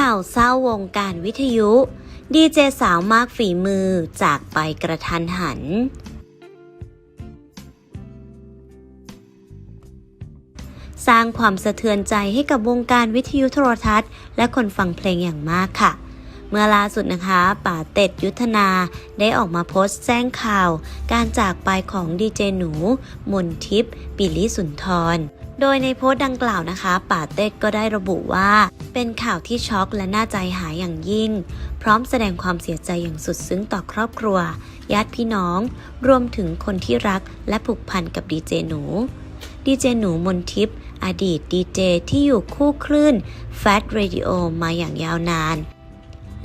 ข่าวเศร้าวงการวิทยุ ดีเจสาวมากฝีมือจากไปกระทันหัน สร้างความสะเทือนใจให้กับวงการวิทยุโทรทัศน์ และคนฟังเพลงอย่างมากค่ะ เมื่อล่าสุดนะคะป่าเต็ดยุทธนาได้ออกมาโพสต์แจ้งข่าว การจากไปของดีเจหนู มนทิพย์ปิลิสุนทร โดยในโพสต์ดังกล่าวนะคะ ป่าเต็ดก็ได้ระบุว่า เป็นข่าวที่ช็อกและน่าใจหายอย่างยิ่ง พร้อมแสดงความเสียใจอย่างสุดซึ้งต่อครอบครัว ญาติพี่น้อง รวมถึงคนที่รักและผูกพันกับดีเจหนูดีเจหนูมนทิพย์อดีตดีเจที่อยู่คู่คลื่น Fat Radio มาอย่างยาวนาน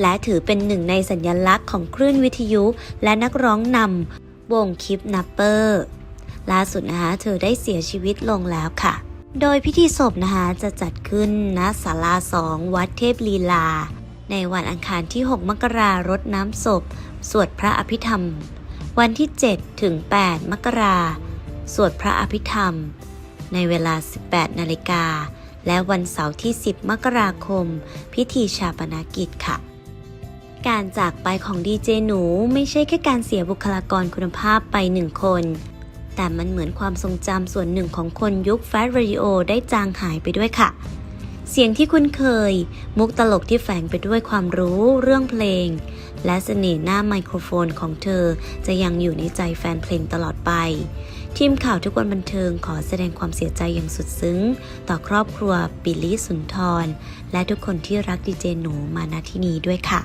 และถือเป็นหนึ่งในสัญลักษณ์ของคลื่นวิทยุและนักร้องนำวงคิปนัปเปอร์ล่าสุดนะคะเธอได้เสียชีวิตลงแล้วค่ะ โดยพิธีศพนะคะจะจัดขึ้นณศาลาสองวัดเทพลีลา ในวันอังคารที่ 6 มกรารดน้ำศพ สวดพระอภิธรรม วันที่ 7 ถึง 8 มกราสวดพระอภิธรรม ในเวลา 18 นาฬิกาและวันเสาร์ที่ 10 มกราคม พิธีชาปนกิจค่ะ การจากไปของดีเจหนูไม่ใช่แค่การเสียบุคลากรคุณภาพไปหนึ่งคน แต่มันเหมือนความทรงจำส่วนหนึ่งของคนยุคแฟชั่นรีโอได้จางหายไปด้วยค่ะ เสียงที่คุ้นเคย มุกตลกที่แฝงไปด้วยความรู้เรื่องเพลง และเสน่ห์หน้าไมโครโฟนของเธอจะยังอยู่ในใจแฟนเพลงตลอดไป ทีมข่าวทุกวันบันเทิงขอแสดงความเสียใจอย่างสุดซึ้ง ต่อครอบครัวบิลลี่สุนทร และทุกคนที่รักดีเจหนูมาณที่นี้ด้วยค่ะ